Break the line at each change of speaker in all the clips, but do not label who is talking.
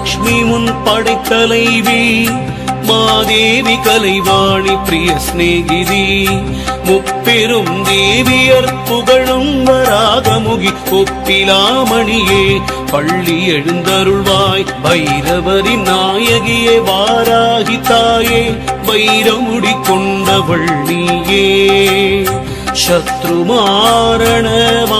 லக்ஷ்மி முன் படைத்தலைவி. மாதேவி கலைவாணி பிரிய சிநேகிதி. முப்பெரும் தேவியர் புகழும் வராகமுகி ஒப்பிலாமணியே. பள்ளி எழுந்தருள்வாய் பைரவரி நாயகியே வாராகி தாயே. வைரமுடி கொண்டவள் நீயே. சத்ருமாரணவா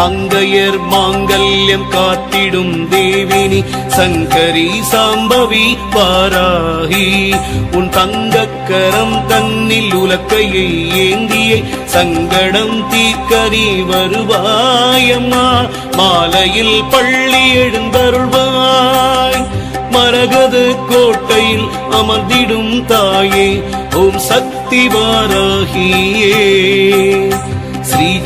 மங்கையர் மாங்கல்யம் காத்திடும் தேவினி சங்கரி சாம்பவி பாராகி உன் தங்கக்கரம் தன்னில் உலக்கையை ஏந்தியை சங்கடம் தீர்க்கரி வருவாயம்மா. மாலையில் பள்ளி எழுந்தருள்வாய். மரகது கோட்டையில் அமர்ந்திடும் தாயே ஓம் சக்தி வாராகியே.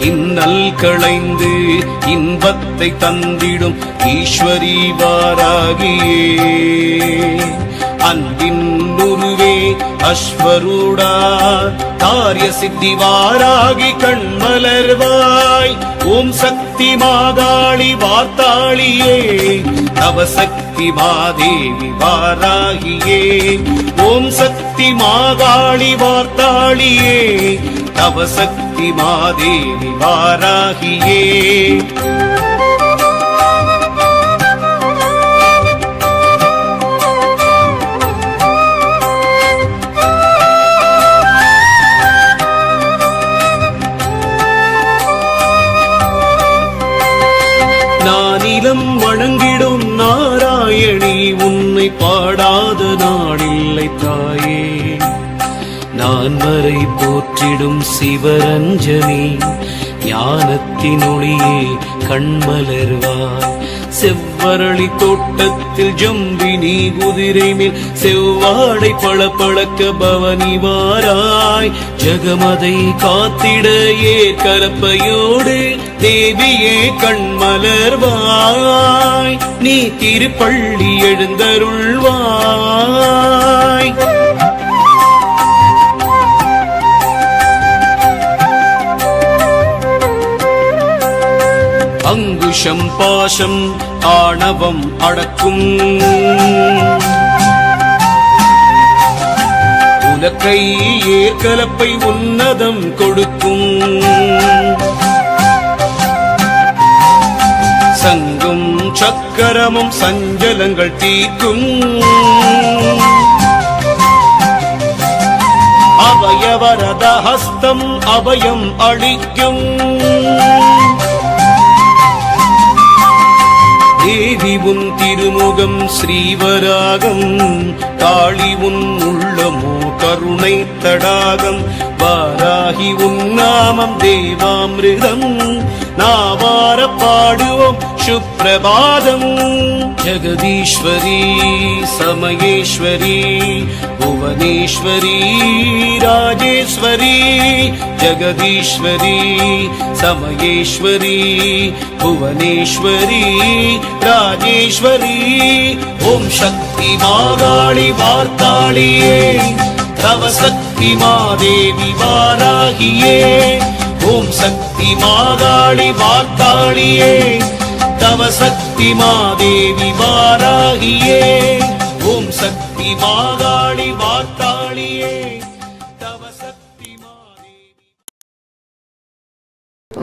இன்னல் களைந்து இன்பத்தை தந்திடும் ஈஸ்வரி வாராகியே. அன்பின் உருவே அஸ்வரூடா காரிய சித்தி வாராகி கண்மலர்வாய் ஓம் சக்தி மாதாளி வார்த்தாளியே நவசக்தி மாதேவி வாராகியே. ஓம் சக்தி மாதாளி வார்த்தாளியே நவசக்தி மாதேவி வாராகியே நானிலம் வணங்கிடும் நாராயணி உன்னை பாடாத நாடில்லை தாயே. நான் வரை போற்றிடும் சிவரஞ்சனி ஞானத்தின் ஒளியே கண்மலர்வாய். செவ்வரளி தோட்டத்தில் ஜம்பினி குதிரை மேல் செவ்வாடை பழ பழக்க பவனி வாராய். ஜகமதை காத்திட கலப்பையோடு தேவியே கண்மலர்வாய். நீ திருப்பள்ளி எழுந்தருள்வாய். அங்குஷம் பாசம் ஆணவம் அடக்கும். உலக்கை ஏற்கலப்பை உன்னதம் கொடுக்கும். சங்கும் சக்கரமும் சஞ்சலங்கள் தீர்க்கும். அவயவரத ஹஸ்தம் அபயம் அளிக்கும். தேவி உன் திருமுகம் ஸ்ரீவராகம். தாளி உன் உள்ளமோ கருணை தடாகம். வாராகி உன் நாமம் தேவாமிருதம். நாவார பாடுவோம் சுப்பிரபாதம் ஜெகதீஸ்வரி சமயேஸ்வரி புவனேஸ்வரி ராஜேஸ்வரி ஜெகதீஸ்வரி சமயேஸ்வரி புவனேஸ்வரி ராஜேஸ்வரி. ஓம் சக்தி மாகாளி வார்த்தாளியே தவ சக்தி மாதேவி வாராகியே. ஓம் சக்தி சக்தி மாகாளி வார்த்தாளியே தவ சக்தி மாதேவி வாராகியே. ஓம் சக்தி மாகாளி வார்த்தாளியே